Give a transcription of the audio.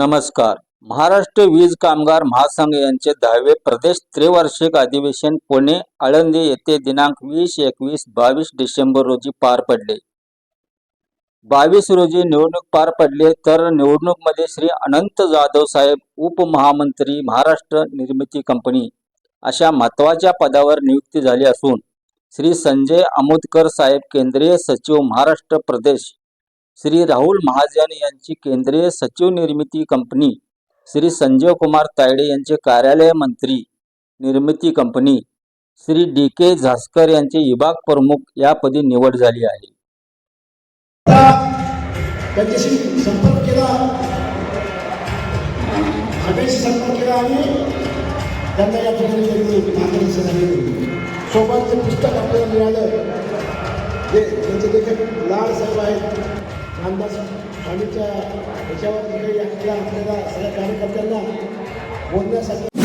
नमस्कार. महाराष्ट्र वीज कामगार महासंघ यांचे दहावे प्रदेश त्रिवार्षिक अधिवेशन पुणे आळंदी येथे दिनांक वीस एकवीस बावीस डिसेंबर रोजी पार पडले. बावीस रोजी निवडणूक पार पडले तर निवडणूकमध्ये श्री अनंत जाधव साहेब उपमहामंत्री महाराष्ट्र निर्मिती कंपनी अशा महत्त्वाच्या पदावर नियुक्ती झाली असून श्री संजय आमोदकर साहेब केंद्रीय सचिव महाराष्ट्र प्रदेश श्री राहुल महाजन यांची केंद्रीय सचिव निर्मिती कंपनी श्री संजय कुमार तायडे यांचे कार्यालय मंत्री निर्मिती company Shri D K Zaskar यांचे विभाग प्रमुख यापदी निवड झाली आहे. त्यांच्याशी संपर्क केला. हवेशी संपर्क केला आणि त्यांना या ठिकाणी त्यांनी सोबत पुस्तक आपल्याला मिळालं जे त्यांचे देखील लाल साहेब आहेत. रामदास स्वामीच्या ह्याच्यावर जे काही आपल्या आपल्याला सगळ्या कार्यकर्त्यांना बोलण्यासाठी